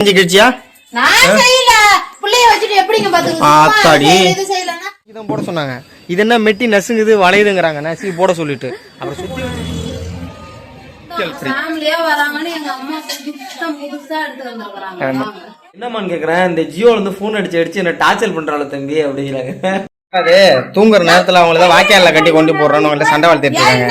செஞ்சு கிழிச்சியா நான் செய்யல. பிள்ளைய வச்சுட்டு எப்படிங்க பாத்துக்கணும் ஆத்தாடி. இதான் போட சொன்னாங்க. இது என்ன மெட்டி நசுங்குது வளையுதுங்கிறாங்க. நசுக்கி போட சொல்லிட்டு. அப்புறம் சுத்தி என்னம்மான்னு கேக்குறேன் இந்த ஜியோல இருந்து போன் அடிச்சு அடிச்சு என்ன டார்ச்சர் பண்றாள் தம்பி அப்படிங்கிறாங்க. அது தூங்குற நேரத்துல அவங்கள தான் வாய்க்கால கட்டி கொண்டு அவங்கள்ட்ட சண்டை வளர்த்துட்டு இருக்காங்க.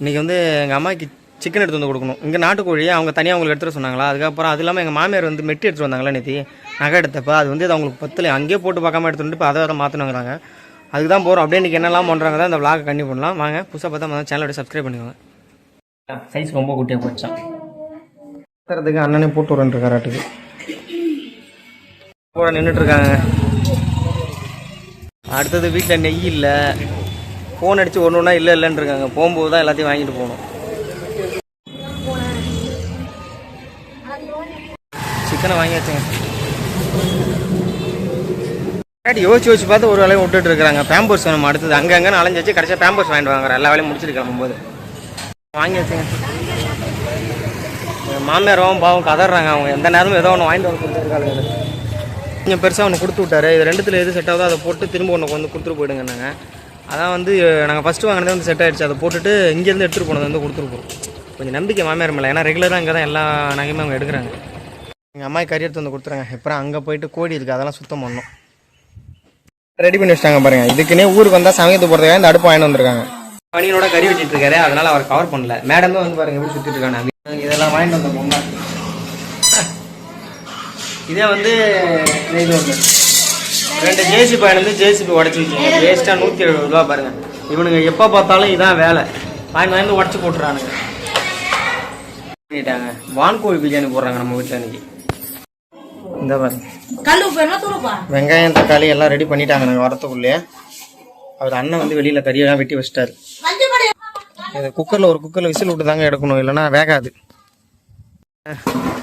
இன்னைக்கு வந்து எங்க அம்மாக்கு சிக்கன் எடுத்து வந்து கொடுக்கணும். இங்கே நாட்டுக்கோழி அவங்க தனியாக அவங்களுக்கு எடுத்துகிட்டு சொன்னாங்களா? அதுக்கப்புறம் அது இல்லாமல் எங்கள் மாமியார் வந்து மெட்டி எடுத்து வந்தாங்களா நேத்தி? நகை எடுத்தப்போ. அது வந்து அது அவங்களுக்கு பத்தில். அங்கேயே போட்டு பார்க்காம எடுத்துகிட்டு இப்போ அதை வேறு மாற்றணுங்கிறாங்க அதுக்கு தான் போகிறோம் அப்படியே இன்னைக்கு என்னெல்லாம் பண்ணுறாங்க தான் இந்த விளாக கண்டிப்பாக பண்ணலாம். வாங்க புதுசாக பார்த்தா சேனலோட சப்ஸ்கிரைப் பண்ணிக்கோங்க. சைஸ் ரொம்ப குட்டியாக போச்சான் தரத்துக்கு அண்ணனே போட்டு வரேன் கராட்டுக்கு போட நின்றுட்டு இருக்காங்க. அடுத்தது வீட்டில் நெய் இல்லை. ஃபோன் அடித்து ஒன்று ஒன்றா இல்லை இல்லைன்னு இருக்காங்க. போகும்போது தான் எல்லாத்தையும் வாங்கிட்டு போகணும். சிக்கனை வாங்கி வச்சுங்க. யோசிச்சு யோசிச்சு பார்த்து ஒரு வேலையும் விட்டுட்டு இருக்காங்க பேம்பர்ஸ் வேணும் அடுத்தது அங்கங்கே அலைஞ்சு வச்சு கடைசியாக பேம்பர்ஸ் வாங்கிட்டு வாங்குற எல்லா வேலையும் முடிச்சிட்டு கிளம்பும்போது வாங்கி வச்சுங்க. மாமியாரும் பாவம் கதறாங்க அவங்க. எந்த நேரமும் ஏதோ ஒன்று வாங்கிட்டு வந்து கொடுத்துருக்காங்க கொஞ்சம் பெருசாக ஒன்று கொடுத்து விட்டாரு. இது ரெண்டுத்தில் எது செட் ஆகுதோ அதை போட்டு திரும்ப ஒன்று வந்து கொடுத்துட்டு போயிடுங்கன்னாங்க அதான் வந்து நாங்கள் ஃபஸ்ட்டு வாங்கினதே வந்து செட் ஆகிடுச்சு அதை போட்டுட்டு இங்கேருந்து எடுத்துகிட்டு போனது வந்து கொடுத்துருப்போம் கொஞ்சம் நம்பிக்கை மாமியார் மேலே. ஏன்னா ரெகுலராக இங்கே தான் எல்லா நகையுமே அவங்க எடுக்கிறாங்க. எங்கள் அம்மா கறி எடுத்து வந்து கொடுத்துறாங்க அப்புறம் அங்கே போயிட்டு கோடி இருக்குது அதெல்லாம் சுத்தம் பண்ணணும். ரெடி பண்ணி வச்சிட்டாங்க பாருங்க. இதுக்குன்னே ஊருக்கு வந்தால் சமயத்து போகிறதுக்காக இந்த அடுப்பு வாங்கிட்டு வந்திருக்காங்க. பணியோட கறி வச்சுட்டு இருக்காரு. அதனால அவர் கவர் பண்ணல. மேடமே வந்து பாருங்க எப்படி சுற்றிட்டு இருக்காங்க. இதெல்லாம் வாங்கிட்டு வந்த பொம்மை. இதே வந்து இது ஒன்று ரெண்டு ஜேசிபி வந்து ஜேசிபி உடச்சி வச்சுங்க வேஸ்ட்டாக நூற்றி எழுபது ரூபா பாருங்க. இவனுங்க எப்போ பார்த்தாலும் இதான் வேலை. வாங்கி வாங்கி உடச்சி போட்டுறானுங்க. பண்ணிட்டாங்க வான்கோழி பிரியாணி போடுறாங்க நம்ம வீட்டில் இன்னைக்கு. இந்த வெங்காயம் தக்காளி எல்லாம் ரெடி பண்ணிட்டாங்க நாங்கள் வரத்துக்குள்ளேயே. அவர் அண்ணன் வந்து வெளியில் கறியெல்லாம் வெட்டி வச்சிட்டாரு. இது குக்கரில் ஒரு குக்கரில் விசில் விட்டு தாங்க எடுக்கணும் இல்லைன்னா வேகாது.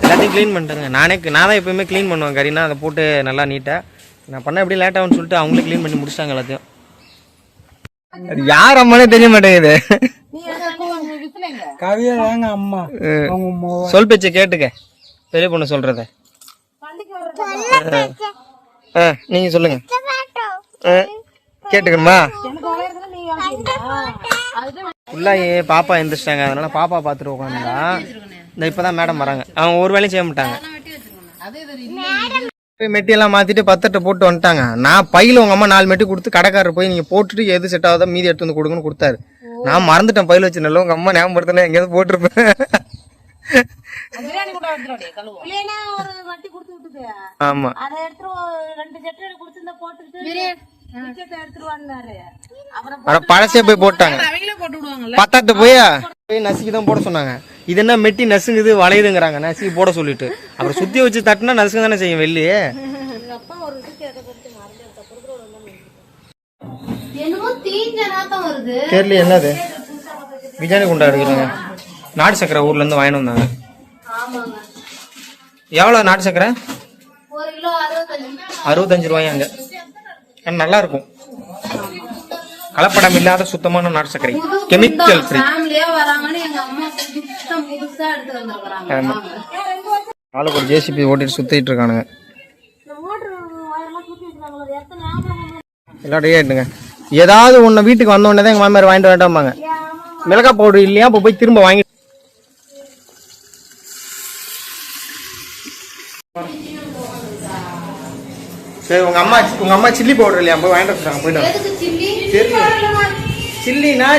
எல்லாத்தையும் க்ளீன் பண்ணிட்டேங்க. நானே நான் தான் எப்பயுமே க்ளீன் பண்ணுவேன் கறினா அதை போட்டு நல்லா நீட்டாக நான் பண்ண எப்படி லேட் ஆகும்னு சொல்லிட்டு அவங்களே க்ளீன் பண்ணி முடிச்சிட்டாங்க எல்லாத்தையும். அது யார் அம்மானே தெரிய மாட்டேங்குது. கவியா தாங்க அம்மா. சொல் பேச்சை கேட்டுக்க. பெரிய பொண்ணு சொல்றத. ஆ, நீங்க சொல்லுங்க. கேட்டுக்கணுமா? ஃபுல்லாக பாப்பா எழுந்திரிச்சிட்டாங்க அதனால பாப்பா பார்த்துட்டு உட்காந்துடா இந்த இப்பதான் மேடம் வராங்க. அவங்க ஒரு வேலையும் செய்ய மாட்டாங்க. போய் மெட்டியெல்லாம் மாத்திட்டு பத்தட்டை போட்டு வந்துட்டாங்க. நான் பையில உங்க அம்மா நாலு மெட்டி கொடுத்து கடைக்காரர் போய் நீங்க போட்டுட்டு எது செட் ஆகுதோ மீதி எடுத்து வந்து கொடுங்கன்னு கொடுத்தாரு. நான் மறந்துட்டேன் பையில வச்சிருந்தல உங்க அம்மா ஞாபகப்படுத்தல எங்கேயாவது போட்டிருப்பேன். இல்லைன்னா ஒரு வட்டி கொடுத்து விட்டுது ஆமா. அதை எடுத்துட்டு ஒரு ரெண்டு செட்டு கொடுத்து போட்டுட்டு டிக்கெட் எடுத்துட்டு வந்தாரு அப்புறம் ஆனா பழசே போய் போட்டாங்க. பத்தாட்டு போய்? போய் நசுக்கி தான் போட சொன்னாங்க. இது என்ன மெட்டி நசுங்குது வளையுதுங்கிறாங்க. நசுக்கி போட சொல்லிட்டு. அப்புறம் சுத்தி வச்சு தட்டுனா நசுங்க தானே செய்யும் வெள்ளியே என்னமோ தீஞ்ச நாத்தம் வருது. தெரியல என்னது? பிரியாணி குண்டா எடுக்கிறாங்க. நாட்டு சக்கரை ஊர்ல இருந்து வாங்கிட்டு வந்தாங்க. ஆமாங்க. எவ்வளவு நாட்டு சக்கரை? அறுபத்தஞ்சு அறுபத்தஞ்சு ரூபாய் அங்க? ஆனா நல்லா இருக்கும். கலப்படம் இல்லாத சுத்தமான நாட்டு சர்க்கரை கெமிக்கல் ஃப்ரீ ஒரு ஜேசிபி ஓட்டிட்டு சுத்திட்டு இருக்கானுங்க. எல்லாம் ரெடி ஆயிட்டுங்க ஏதாவது ஒண்ணு வீட்டுக்கு வந்த உடனே தான் எங்க மாமியார் வாங்கிட்டு வரட்டாம்பாங்க. மிளகாய் பவுடர் இல்லையா அப்போ போய் திரும்ப வாங்கி சரி உங்க அம்மா உங்க அம்மா சில்லி பவுடர் இல்லையா? போய் வாங்கிட்டு வச்சுருக்காங்க போயிட்டு சில்லினா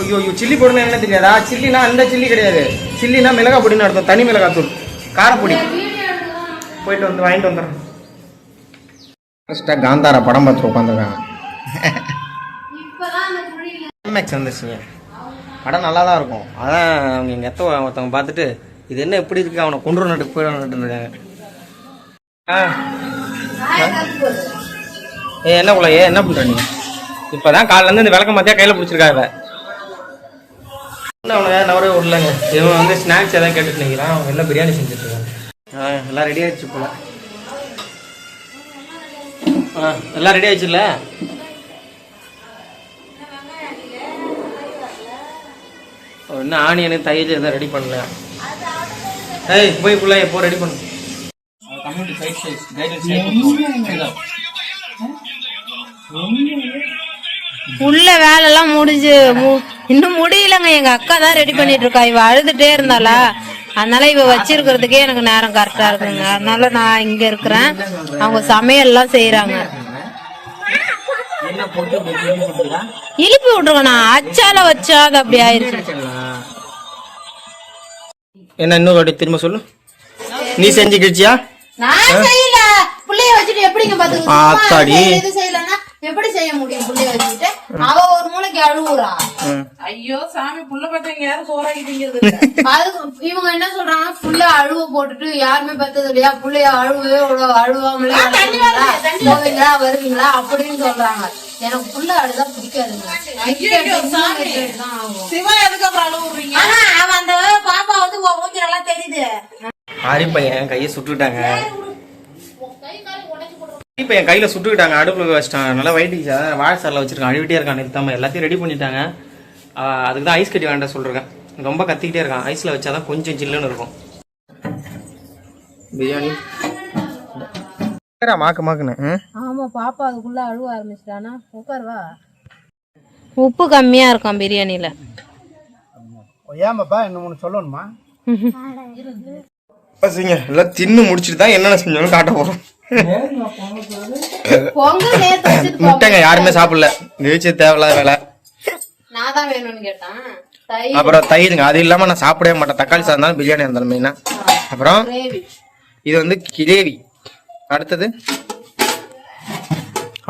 ஐயோ ஐயோ சில்லி பொடினா என்ன தெரியாதா? சில்லினா அந்த சில்லி கிடையாது. சில்லினா மிளகாய் பொடின்னு அர்த்தம் தனி மிளகாய் தூள் காரப்பொடி போயிட்டு வந்து வாங்கிட்டு வந்துடுறேன். ஃபஸ்ட்டாக காந்தாரா படம் பார்த்துட்டு உட்காந்துருக்காங்க. வந்துச்சுங்க. படம் நல்லா தான் இருக்கும். அதான் அவங்க எங்கள் எத்த ஒருத்தவங்க பார்த்துட்டு இது என்ன எப்படி இருக்கு? அவனை கொண்டு நட்டு போயிடணுட்டு இருக்காங்க ஏ என்ன குள்ள ஏ என்ன பண்ற நீ? இப்பதான் காலைல இருந்து இந்த விளக்க மாத்தியா கையில பிடிச்சிருக்காங்க என்ன அவனை நவரே விடலங்க இவன் வந்து ஸ்நாக்ஸ் எதாவது கேட்டுட்டு நிற்கிறான் அவன் எல்லாம் பிரியாணி செஞ்சுட்டு இருக்கான். எல்லாம் ரெடி ஆயிடுச்சு போல ஆ எல்லாம் ரெடி ஆயிடுச்சுல்ல? இன்னும் ஆனியனு தயிர் எதுவும் ரெடி பண்ணல. ஏய் போய் ஃபுல்லாக எப்போ ரெடி பண்ணு. உள்ள வேலைலாம் முடிஞ்சு மு- இன்னும் முடியலங்க. எங்க அக்கா தான் ரெடி பண்ணிட்டு இருக்கா இவ அழுதுட்டே இருந்தாளா? அதனால இவ வச்சிருக்கிறதுக்கே எனக்கு நேரம் கரெக்டா இருக்குங்க. அதனால நான் இங்க இருக்கிறேன். அவங்க சமையல் எல்லாம் செய்யறாங்க? இழுப்பி விட்டுருங்க நான். அச்சால வச்சா அது அப்படி ஆயிருச்சு. என்ன இன்னொரு திரும்ப சொல்லு. நீ செஞ்சு கிழிச்சியா? நான் செய்யல. புள்ளைய வச்சுட்டு எப்படிங்க பாத்துக்க ஆத்தாடி. இது செய்யலன்னா எப்படி செய்ய முடியும் புள்ளைய வச்சுட்டு அவ ஒரு மூளைக்கு அழுவுறா ஐயோ சாமி புள்ள பார்த்தவங்க யாரும் அது இவங்க என்ன சொல்றாங்கன்னா புள்ள அழுவ போட்டுட்டு யாருமே இல்லையா? புள்ளைய அழுவே அழுவாமலே? போவீங்களா? வருவீங்களா? அப்படின்னு சொல்றாங்க. எனக்கு புள்ள அழுதா பிடிக்காதுங்க. சிவா எதுக்கு அப்புறம் அழுவுறீங்க? ஆனா அவன் அந்த பாப்பா வந்து மூஞ்சி நல்லா தெரியுது. ஆரி பையன் கையை சுட்டுக்கிட்டாங்க இப்போ என் கையில சுட்டுக்கிட்டாங்க அடுப்புல வச்சிட்டாங்க நல்லா வயிற்றுச்சு அதான் வாழைச்சாரில் வச்சிருக்கான். அழுவிட்டே இருக்கான் நிறுத்தாம. எல்லாத்தையும் ரெடி பண்ணிட்டாங்க. அதுக்கு தான் ஐஸ் கட்டி வேண்டாம் சொல்றேன். ரொம்ப கத்திக்கிட்டே இருக்கான். ஐஸ்ல வச்சாதான் கொஞ்சம் சில்லுன்னு இருக்கும். பிரியாணி. மாக்கு மாக்குன்னு. ஆமா பாப்பா அதுக்குள்ள அழுவ ஆரம்பிச்சிட்டானா? உட்காருவா உப்பு கம்மியா இருக்கும் பிரியாணில ஏமாப்பா என்ன ஒன்று சொல்லணுமா? பசங்க. எல்லாம் தின்னு முடிச்சுட்டு தான் என்னென்ன செஞ்சோன்னு காட்ட வச்சது முட்டைங்க யாருமே சாப்பிடல. கழிச்சு தேவையில்லாத வேலை. நான் தான் வேணும்னு கேட்டேன். தயிர். அப்புறம் தயிருங்க. அது இல்லாம நான் சாப்பிடவே மாட்டேன். தக்காளி சாதம் பிரியாணி இருந்தாலும் மெயினா அப்புறம் இது வந்து கிரேவி. அடுத்தது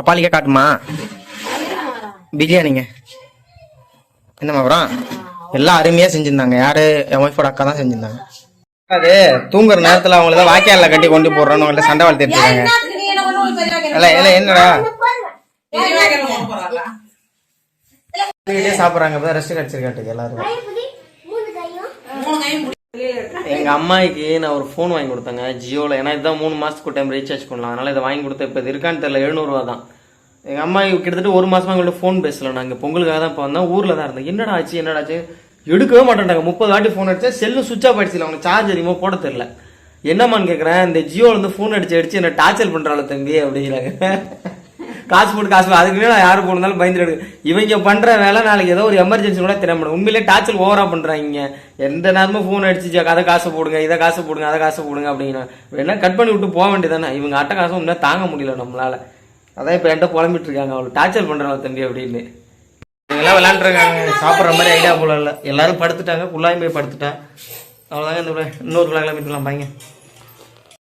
அப்பாலிக்கா காட்டுமா? பிரியாணிங்க. என்னம்மா அப்புறம்? எல்லாம் அருமையா செஞ்சிருந்தாங்க. யாரு? என் ஒய்ஃபோட அக்கா தான் செஞ்சிருந்தாங்க. அது தூங்குற நேரத்துல அவங்கள தான் வாய்க்கால கட்டி கொண்டு அவங்கள்ட்ட சண்டை வளர்த்துட்டு இருக்காங்க இல்ல இல்ல என்னடா? சாப்பிடுறாங்க ரெஸ்ட் கிடைச்சிருக்காட்டுக்கு எல்லாரும். எங்க அம்மாய்க்கு நான் ஒரு ஃபோன் வாங்கி கொடுத்தேங்க ஜியோல. ஏன்னா இதுதான் மூணு மாசத்துக்கு டைம் ரீசார்ஜ் பண்ணலாம். அதனால இதை வாங்கி கொடுத்தேன். இப்போ இது இருக்கான்னு தெரியல எழுநூறுவா தான். எங்க அம்மா கிட்டத்தட்ட ஒரு மாசமா எங்கள்ட்ட ஃபோன் பேசல. நாங்க பொங்கலுக்காக தான் இப்போ வந்தோம் ஊர்ல தான் இருந்தேன். என்னடா ஆச்சு என்னடா ஆச்சு? எடுக்கவே மாட்டேன்டாங்க. முப்பது வாட்டி ஃபோன் அடித்தா செல்லு சுவிட்ச் ஆஃப் ஆயிடுச்சு அவங்க சார்ஜ் அதிகமாக போட தெரியல. என்னம்மான்னு கேட்குறேன் இந்த ஜியோலேருந்து ஃபோன் அடிச்சு அடிச்சு என்ன டார்ச்சர் பண்ணுறாள் தம்பி அப்படிங்கிறாங்க. காசு போட்டு காசு அதுக்குமே நான் யாரும் போனாலும் பயந்துட்டு இவங்க பண்ணுற வேலை நாளைக்கு ஏதோ ஒரு எமர்ஜென்சி கூட திறம்படும் உண்மையிலே டார்ச்சர் ஓவரா பண்ணுறாங்க எந்த நேரமும் ஃபோன் அடிச்சு அதை காசு போடுங்க இதை காசு போடுங்க அதை காசு போடுங்க அப்படின்னா வேணா கட் பண்ணி விட்டு போக வேண்டியதானே இவங்க அட்டை காசும் இன்னும் தாங்க முடியல நம்மளால. அதான் இப்போ என்கிட்ட புலம்பிட்டு இருக்காங்க. அவளை டார்ச்சர் பண்றாங்க தம்பி அப்படின்னு. இவங்கெல்லாம் விளையாண்டுருக்காங்க சாப்பிட்ற மாதிரி ஐடியா போல இல்லை. எல்லாரும் படுத்துட்டாங்க. குள்ளாயும் போய் படுத்துட்டா. அவ்வளோதாங்க இந்த இன்னொரு விளையாடலாம் மீட்லாம் பாங்க